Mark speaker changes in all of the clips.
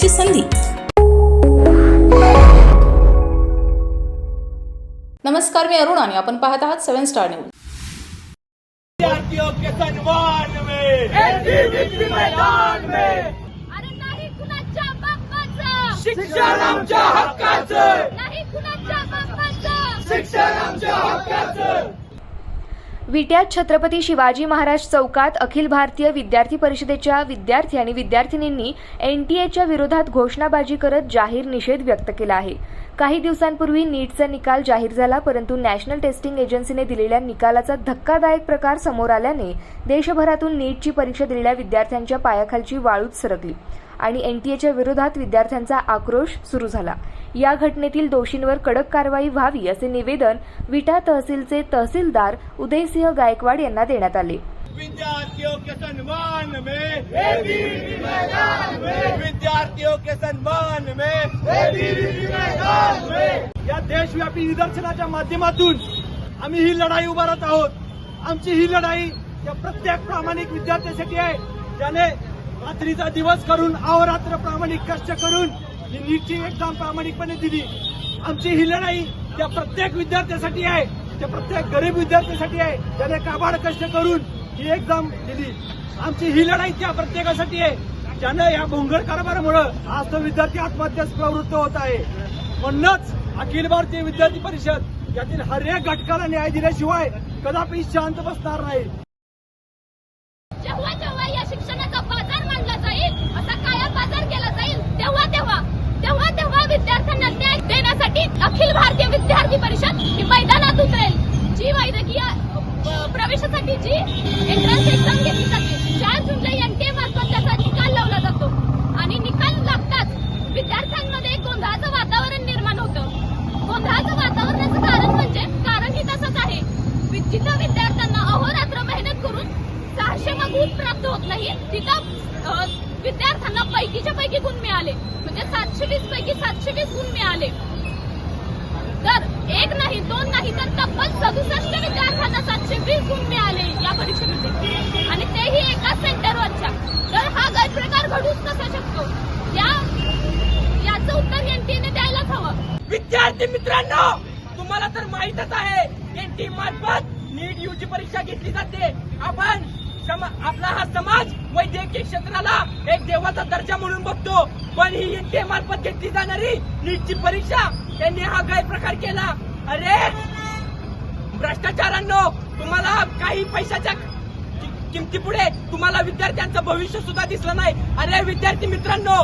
Speaker 1: संधी. नमस्कार मी अरुण आणि आपण पाहत आहात सेव्हन स्टार न्यूज.
Speaker 2: शिक्षण आमच्या हक्काचं शिक्षण आमच्या हक्काचं।
Speaker 3: विट्यात छत्रपती शिवाजी महाराज चौकात अखिल भारतीय विद्यार्थी परिषदेच्या विद्यार्थी आणि विद्यार्थिनींनी एनटीएच्या विरोधात घोषणाबाजी करत जाहीर निषेध व्यक्त केला आहे. काही दिवसांपूर्वी नीटचा निकाल जाहीर झाला परंतु नॅशनल टेस्टिंग एजन्सीने दिलेल्या निकालाचा धक्कादायक प्रकार समोर आल्याने देशभरातून नीटची परीक्षा दिलेल्या विद्यार्थ्यांच्या पायाखालची वाळूच सरकली आणि एनटीएच्या विरोधात विद्यार्थ्यांचा आक्रोश सुरू झाला. या घटनेतील दोषींवर कडक कारवाई व्हावी असे निवेदन विटा तहसीलचे तहसीलदार उदयसिंह गायकवाड यांना देण्यात आले.
Speaker 2: विद्यार्थियों के सम्मान में मैदान में। विद्यार्थियों के सम्मान में मैदान में। या देशव्यापी निदर्शनाच्या माध्यमातून आम्ही ही लढाई उभारत आहोत. आमची ही लढाई या प्रत्येक प्रामाणिक विद्यार्थ्यासाठी आहे. ज्याने रात्रीचा दिवस करून अहोरात्र प्रामाणिक कष्ट करून ही नीटची एक्झाम प्रामाणिकपणे दिली. आमची ही लढाई त्या प्रत्येक विद्यार्थ्यासाठी आहे. त्या प्रत्येक गरीब विद्यार्थ्यासाठी आहे. त्याने काबाड कष्ट करून ही एक्झाम दिली. आमची ही लढाई त्या प्रत्येकासाठी आहे. ज्यानं या भोंगळ कारभारामुळं आज तो विद्यार्थी आत्महत्यास प्रवृत्त होत आहे. म्हणूनच अखिल भारतीय विद्यार्थी परिषद यातील हर एक घटकाला न्याय दिल्याशिवाय कदापि शांत बसणार नाही.
Speaker 4: ती मैदानात उतरेल. जी वैद्यकीय प्रवेशासाठी जी एंट्रन्स एक्झाम घेतली जाते चार जूनला एनटीए मार्फत त्याचा निकाल लावला जातो. आणि निकाल लागताच विद्यार्थ्यांमध्ये गोंधळाचं वातावरण निर्माण होतं. गोंधळाचं वातावरणाचं कारण म्हणजे कारण ही तसंच आहे. जिथं विद्यार्थ्यांना अहोरात्र मेहनत करून सहाशे मग गुण प्राप्त होत नाही तिथं विद्यार्थ्यांना पैकीच्या पैकी गुण मिळाले. म्हणजे सातशे वीस पैकी सातशे वीस गुण मिळाले. तर एक नाही दोन नाही तर तब्बल सदुसष्ट विद्यार्थ्यांना सातशे वीस गुण मिळाले या परीक्षेमध्ये. आणि तेही एका सेंटरवरच्या. तर हा गैरप्रकार घडूच कसा शकतो? या याचं उत्तर एनटीने द्यायलाच हवं.
Speaker 2: विद्यार्थी मित्रांनो तुम्हाला तर माहीतच आहे एनटी मार्फत नीट यूची परीक्षा घेतली जाते. आपण आपला हा समाज वैद्यकीय क्षेत्राला एक देवाचा दर्जा म्हणून बघतो. पण ही एनटी मार्फत घेतली जाणारी नीटची परीक्षा त्यांनी हा गैरप्रकार केला. अरे! भ्रष्टाचारांनो तुम्हाला काही पैशाच्या किमती पुढे तुम्हाला विद्यार्थ्यांचं भविष्य सुद्धा दिसलं नाही. अरे विद्यार्थी मित्रांनो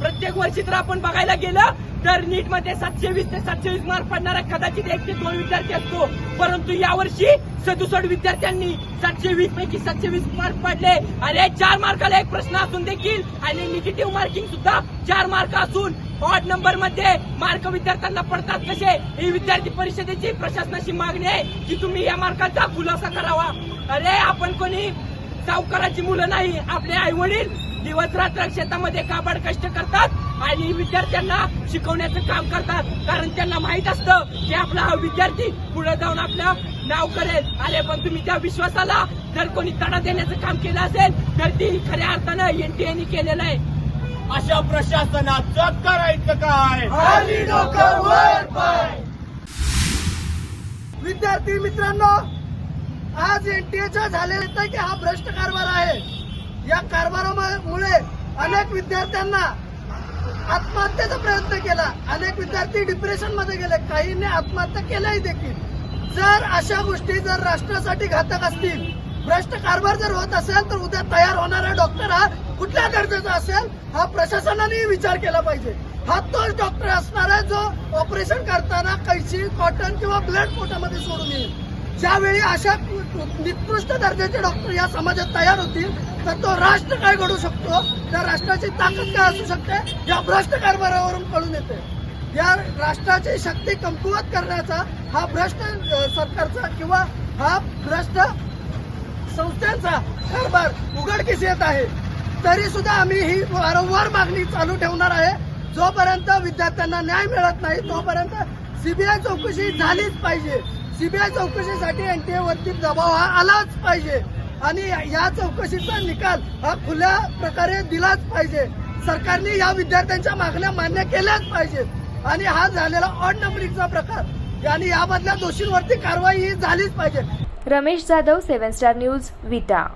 Speaker 2: प्रत्येक वर्षी जर आपण बघायला गेलं तर नीटमध्ये सातशे वीस ते सातशे वीस मार्क पडणारा कदाचित एक ते दोन विद्यार्थी असतो. परंतु यावर्षी सदुसष्ट विद्यार्थ्यांनी सातशे वीस पैकी सातशे वीस मार्क पडले. अरे चार मार्काला एक प्रश्न असून देखील आणि निगेटिव्ह मार्किंग सुद्धा चार मार्क असून ऑड नंबरमध्ये मार्क विद्यार्थ्यांना पडतात कसे? ही विद्यार्थी परिषदेची प्रशासनाची मागणी आहे की तुम्ही या मार्काचा खुलासा करावा. अरे आपण कोणी सावकाराची मुलं नाही आपले आई वडील दिवस रात्र शेतामध्ये काबाड कष्ट करतात आणि विद्यार्थ्यांना शिकवण्याचं काम करतात. कारण त्यांना माहीत असतं की आपला हा विद्यार्थी पुढे जाऊन आपलं नाव करेल. अरे पण तुम्ही त्या विश्वासाला जर कोणी तडा देण्याचं काम केलं असेल तर ती खऱ्या अर्थानं एनटीएने केलेलं आहे. अशा प्रशासनाचं करायचं काय?
Speaker 5: विद्यार्थी मित्रांनो आज एनटीएच्या झालेलं की हा भ्रष्ट कारभार आहे. या कारभारामुळे अनेक विद्यार्थ्यांना आत्महत्येचा प्रयत्न केला. अनेक विद्यार्थी डिप्रेशनमध्ये गेले. काहींनी आत्महत्या केल्याही देखील. जर अशा गोष्टी जर राष्ट्रासाठी घातक असतील भ्रष्ट कारभार जर होत असेल तर उद्या तयार होणारा डॉक्टर हा कुठल्या गरजेचा असेल हा प्रशासनाने विचार केला पाहिजे. हा तोच डॉक्टर असणार आहे जो ऑपरेशन करताना कैची कॉटन किंवा ब्लड पोटामध्ये सोडून ज्यावेळी अशा निकृष्ट दर्जाचे डॉक्टर या समाजात तयार होतील तर तो राष्ट्र काय घडू शकतो? त्या राष्ट्राची ताकद काय असू शकते? या भ्रष्ट कारभारावरून कळून येते. या राष्ट्राची शक्ती कमकुवत करण्याचा हा भ्रष्ट सरकारचा किंवा हा भ्रष्ट संस्थांचा कारभार उघडकीस येत आहे. तरी सुद्धा आम्ही ही वारंवार मागणी चालू ठेवणार आहे. जोपर्यंत विद्यार्थ्यांना न्याय मिळत नाही तोपर्यंत सीबीआय चौकशी झालीच पाहिजे. सीबीआय चौकशीसाठी एनटीए वरती दबाव हा आलाच पाहिजे. आणि या चौकशीचा निकाल हा खुल्या प्रकारे दिलाच पाहिजे. सरकारने या विद्यार्थ्यांच्या मागण्या मान्य केल्याच पाहिजेत. आणि हा झालेला ऑड नंबरिंगचा प्रकार. आणि यामधल्या दोषींवरती कारवाई ही झालीच पाहिजे.
Speaker 3: Ramesh Jadhav seven star news Vita.